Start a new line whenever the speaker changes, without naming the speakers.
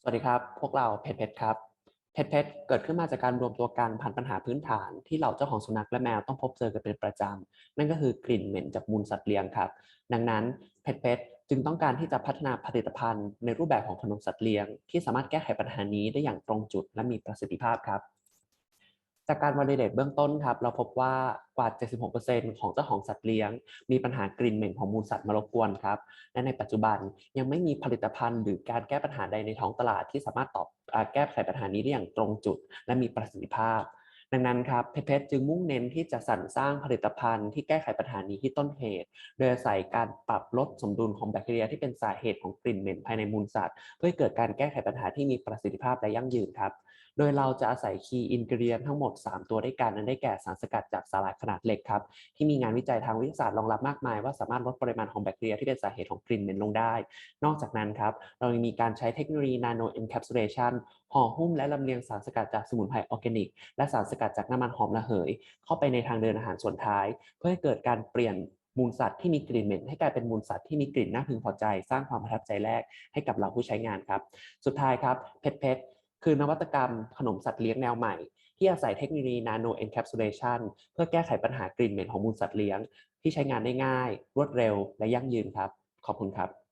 สวัสดีครับ พวกเราเพชรเพชรครับ เพชรเพชรเกิดขึ้นมาจากการรวมตัวกันผ่านปัญหาพื้นฐาน ที่เหล่าเจ้าของสุนัขและแมวต้องพบเจอกันเป็นประจำ นั่นก็คือกลิ่นเหม็นจากมูลสัตว์เลี้ยงครับ ดังนั้นเพชรเพชรจึงต้องการที่จะพัฒนาผลิตภัณฑ์ ในรูปแบบของขนมสัตว์เลี้ยง ที่สามารถแก้ไขปัญหานี้ได้อย่างตรงจุดและมีประสิทธิภาพครับ จากการวอลิเดตเบื้องต้นครับ เราพบว่ากว่า 76%ของเจ้าของสัตว์เลี้ยง มีปัญหากลิ่นเหม็นของมูลสัตว์มารบกวนครับ และในปัจจุบันยังไม่มีผลิตภัณฑ์ หรือการแก้ปัญหาใดในท้องตลาดที่สามารถตอบแก้ไขปัญหานี้ได้อย่างตรงจุด และมีประสิทธิภาพ ดังนั้นครับเพเพจึงมุ่งเน้นที่จะสรรสร้างผลิตภัณฑ์ที่แก้ไขปัญหานี้ที่ต้นเหตุ โดยอาศัยการปรับลดสมดุลของแบคทีเรียที่เป็นสาเหตุของกลิ่นเหม็นภายในมูลสัตว์ เพื่อเกิดการแก้ไขปัญหาที่มีประสิทธิภาพและยั่งยืนครับโดยเราจะอาศัยคีย์อินก e เดียนทั้งหมด 3 ตัวด้วยกันนั้นได้แก่สารสกัดจากสาหร่ายขนาดเล็กครับ ที่มีงานวิจัยทางวิทยาศาสตร์รองรับมากมาย ว่าสามารถลดปริมาณของแบคทีเรียที่เป็นสาเหตุของกลิ่นเหม็นลงได้ นอกจากนั้นครับ เรายังมีการใช้เทคโนโลยีนาโนเอนแคปซูลเลชันห่อหุ้มและลำเลียงสารสกัดจากสมุนไพรออร์แกนิก และสารสกัดจากน้ำมันหอมระเหย เข้าไปในทางเดินอาหารส่วนท้าย เพื่อให้เกิดการเปลี่ยนมูลสัตว์ที่มีกลิ่นเหม็นให้กลายเป็นมูลสัตว์ที่มีกลิ่นน่าพึงพอใจ สร้างความประทับใจแรกให้กับเราผู้ใช้งานครับ สุดท้ายครับเพชรเพชรคือนวัตกรรมขนมสัตว์เลี้ยงแนวใหม่ ที่อาศัยเทคโนโลยี Nano Encapsulation เพื่อแก้ไขปัญหากลิ่นเหม็นของมูลสัตว์เลี้ยง ที่ใช้งานได้ง่าย รวดเร็วและยั่งยืนครับ ขอบคุณครับ